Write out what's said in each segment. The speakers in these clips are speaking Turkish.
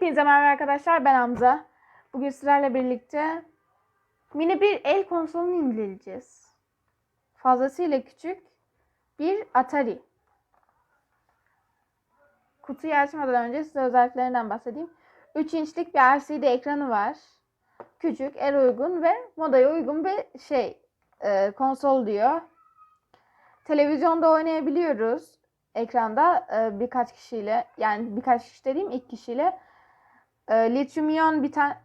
Hepinize merhaba arkadaşlar ben Hamza. Bugün sizlerle birlikte mini bir el konsolunu inceleyeceğiz. Fazlasıyla küçük bir Atari. Kutuyu açmadan önce size özelliklerinden bahsedeyim. 3 inçlik bir LCD ekranı var. Küçük, el uygun ve modaya uygun bir şey e, konsol diyor. Televizyonda oynayabiliyoruz ekranda e, birkaç kişiyle yani birkaç kişi dediğim ilk kişiyle e, lityum iyon bir tane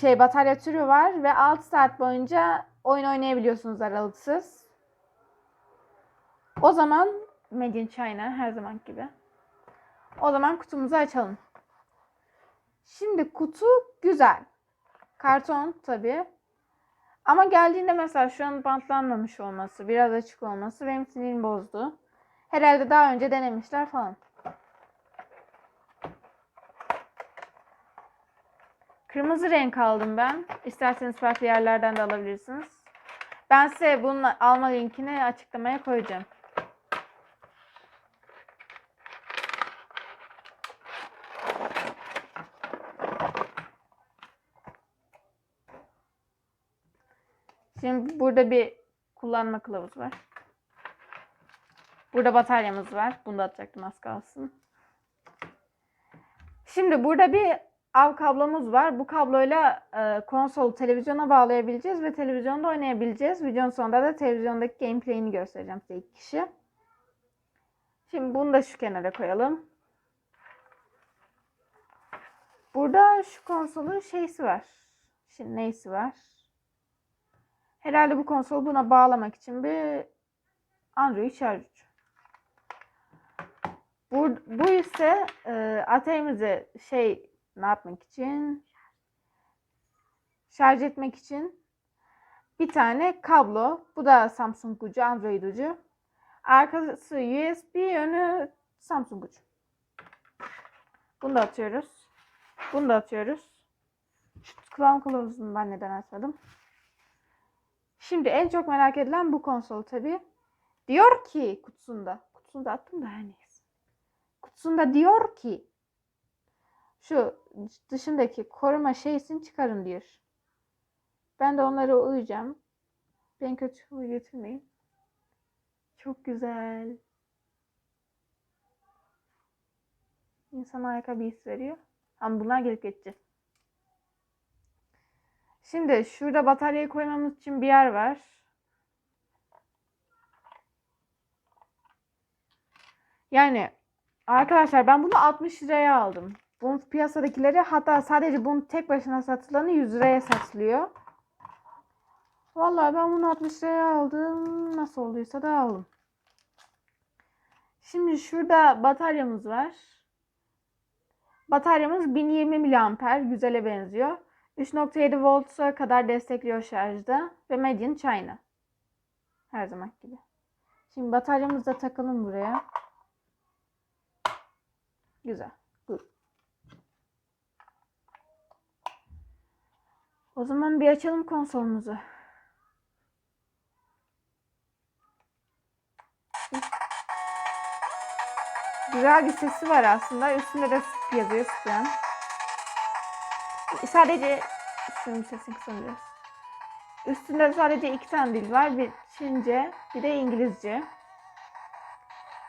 şey batarya türü var ve 6 saat boyunca oyun oynayabiliyorsunuz aralıksız. O zaman Made in China her zaman gibi. O zaman kutumuzu açalım. Şimdi kutu güzel. Karton tabi. Ama geldiğinde mesela şu an bantlanmamış olması, biraz açık olması benim sinirimi bozdu. Herhalde daha önce denemişler falan. Kırmızı renk aldım ben. İsterseniz farklı yerlerden de alabilirsiniz. Ben size bunun alma linkini açıklamaya koyacağım. Şimdi burada bir kullanma kılavuzu var. Burada bataryamız var. Bunu da atacaktım az kalsın. Şimdi burada bir av kablomuz var. Bu kabloyla e, konsolu televizyona bağlayabileceğiz ve televizyonda oynayabileceğiz. Videonun sonunda da televizyondaki gameplay'ini göstereceğim size iki kişi. Şimdi bunu da şu kenara koyalım. Burada şu konsolun şeysi var. Şimdi neysi var? Herhalde bu konsolu buna bağlamak için bir Android şarj. Bu, bu ise e, ateimizi şey ne yapmak için şarj etmek için bir tane kablo. Bu da Samsung ucu, Android ucu. Arkası USB, önü Samsung ucu. Bunu da atıyoruz. Bunu da atıyoruz. Kulağım kılavuzunu ben neden açmadım. Şimdi en çok merak edilen bu konsol tabi. Diyor ki kutusunda. Kutusunda attım da her neyse. Kutusunda diyor ki şu dışındaki koruma şeysini çıkarın diyor. Ben de onlara uyacağım. Ben kötü huy getirmeyin. Çok güzel. İnsan harika bir his veriyor. Ama bunlar gelip geçecek. Şimdi şurada bataryayı koymamız için bir yer var. Yani arkadaşlar ben bunu 60 liraya aldım. Bunun piyasadakileri hatta sadece bunun tek başına satılanı 100 liraya satılıyor. Vallahi ben bunu 60 liraya aldım. Nasıl olduysa da aldım. Şimdi şurada bataryamız var. Bataryamız 1020 mAh. Güzele benziyor. 3.7 volt'a kadar destekliyor şarjda. Ve Made in China. Her zaman gibi. Şimdi bataryamızı da takalım buraya. Güzel. Good. O zaman bir açalım konsolumuzu. Güzel bir sesi var aslında. Üstünde de SIP yazıyor SIP'den. Sadece şunun sesini kısın biraz. Üstünde sadece iki tane dil var. Bir Çince, bir de İngilizce.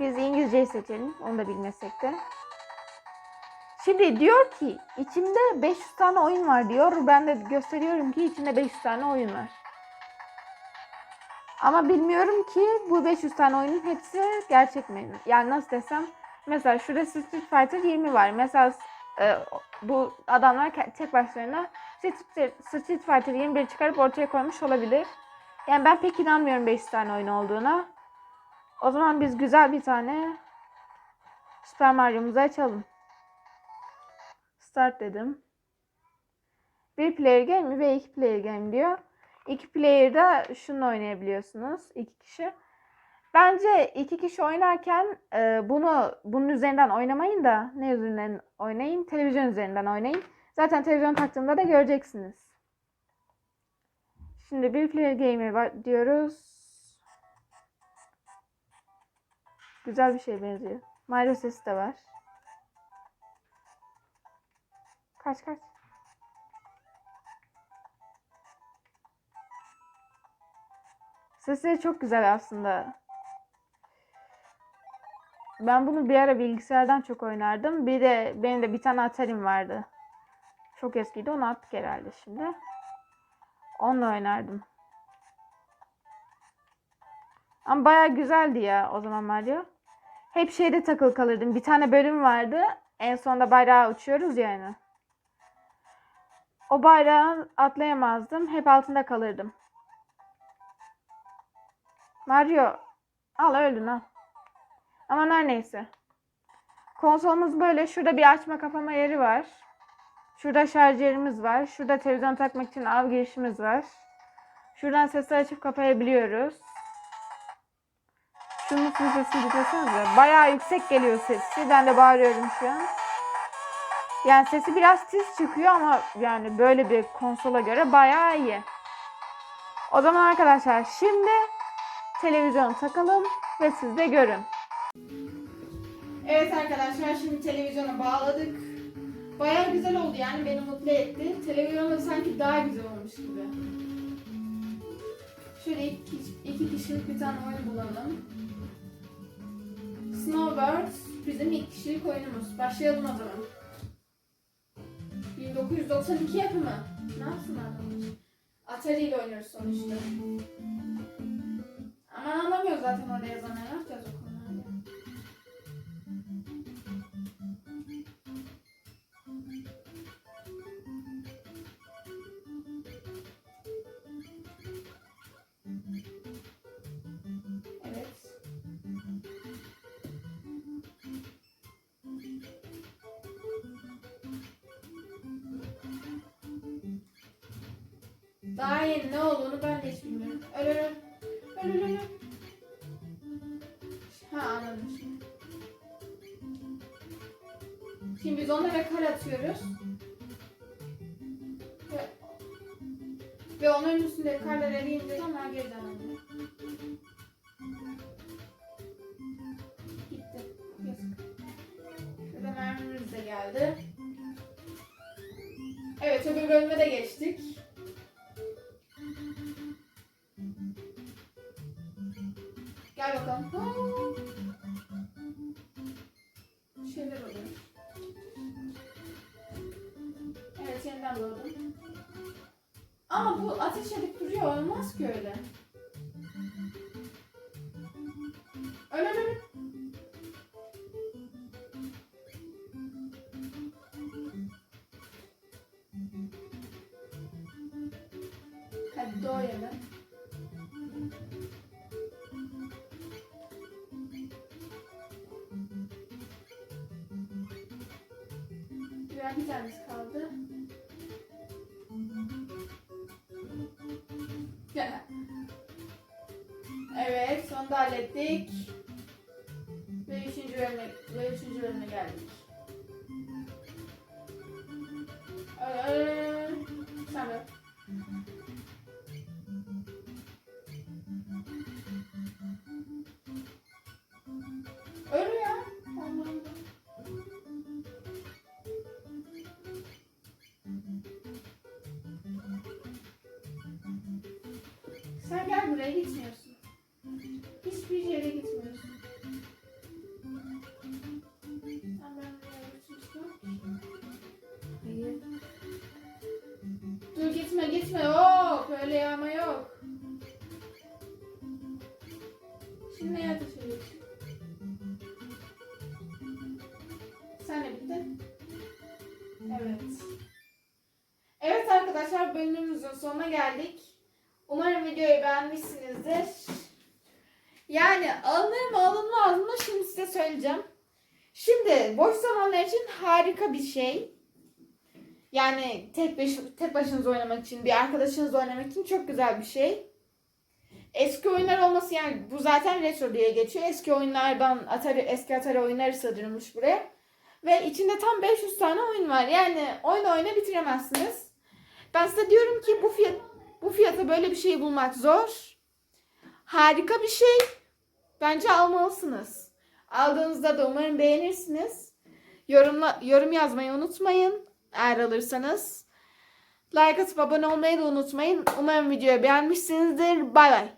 Biz İngilizceyi seçelim. Onu da bilmesek de. Şimdi diyor ki içinde 500 tane oyun var diyor. Ben de gösteriyorum ki içinde 500 tane oyun var. Ama bilmiyorum ki bu 500 tane oyunun hepsi gerçek mi? Yani nasıl desem mesela şurada Street Fighter 20 var. Mesela e, bu adamlar tek başlarına Street Fighter 21 çıkarıp ortaya koymuş olabilir. Yani ben pek inanmıyorum 500 tane oyun olduğuna. O zaman biz güzel bir tane Super Mario'muzu açalım. Start dedim. Bir player game ve iki player game diyor. İki player'da şunu oynayabiliyorsunuz. iki kişi. Bence iki kişi oynarken e, bunu bunun üzerinden oynamayın da ne üzerinden oynayın? Televizyon üzerinden oynayın. Zaten televizyon taktığımda da göreceksiniz. Şimdi bir player game'e diyoruz. Güzel bir şey benziyor. Mario sesi de var. Kaç kaç. Sesleri çok güzel aslında. Ben bunu bir ara bilgisayardan çok oynardım. Bir de benim de bir tane Atari'm vardı. Çok eskiydi. Onu attık herhalde şimdi. Onunla oynardım. Ama baya güzeldi ya o zaman Mario. Hep şeyde takıl kalırdım. Bir tane bölüm vardı. En sonunda bayrağı uçuyoruz yani. O bayrağı atlayamazdım. Hep altında kalırdım. Mario al öldün al. Ama her neyse. Konsolumuz böyle. Şurada bir açma kapama yeri var. Şurada şarj yerimiz var. Şurada televizyon takmak için av girişimiz var. Şuradan sesleri açıp kapayabiliyoruz. Şunun sesini dinlesenize. Bayağı yüksek geliyor sesi. Ben de bağırıyorum şu an. Yani sesi biraz tiz çıkıyor ama yani böyle bir konsola göre bayağı iyi. O zaman arkadaşlar şimdi televizyon takalım ve siz de görün. Evet arkadaşlar şimdi televizyona bağladık. Bayağı güzel oldu yani beni mutlu etti. Televizyonda sanki daha güzel olmuş gibi. Şöyle iki, iki kişilik bir tane oyun bulalım. Snowbirds bizim ilk kişilik oyunumuz. Başlayalım o zaman. 1992 yapımı. Ne yapsın adam? Atari ile oynuyoruz sonuçta. Ama anlamıyor zaten orada yazanları. Ne yapacağız Daha yeni ne olduğunu ben de hiç bilmiyorum. Öl öl öl. Öl öl öl. Ha anladım şimdi. Biz onlara kar atıyoruz. Ve, ve onların üstünde karlar eriyince onlar geri dönüyor. Gitti. Yazık. Şurada mermimiz de geldi. Evet öbür bölüme de geçtik. Gel bakalım. Bir şeyler oluyor. Evet yeniden doğdum. Ama bu ateş edip duruyor. Olmaz ki öyle. Öyle öyle. Hadi doğ. Tanesi kaldı. Evet, sonunda hallettik. Ve üçüncü bölüme, ve üçüncü bölüme geldik. Ee, sen gitmiyorsun. Hiçbir yere gitmiyorsun. Hayır. Dur gitme gitme. Yok öyle yağma yok. Şimdi neye ateş ediyorsun? Sen de bittin. Evet. Evet arkadaşlar bölümümüzün sonuna geldik. Umarım videoyu beğenmişsinizdir. Yani alınır mı alınmaz mı şimdi size söyleyeceğim. Şimdi boş zamanlar için harika bir şey. Yani tek, baş, tek başınıza oynamak için, bir arkadaşınızla oynamak için çok güzel bir şey. Eski oyunlar olması yani bu zaten retro diye geçiyor. Eski oyunlardan Atari, eski Atari oyunları sığdırılmış buraya. Ve içinde tam 500 tane oyun var. Yani oyun oyna bitiremezsiniz. Ben size diyorum ki bu fiyat fiyata böyle bir şey bulmak zor. Harika bir şey. Bence almalısınız. Aldığınızda da umarım beğenirsiniz. Yorumla, yorum yazmayı unutmayın. eğer alırsanız. Like atıp abone olmayı da unutmayın. Umarım videoyu beğenmişsinizdir. Bay bay.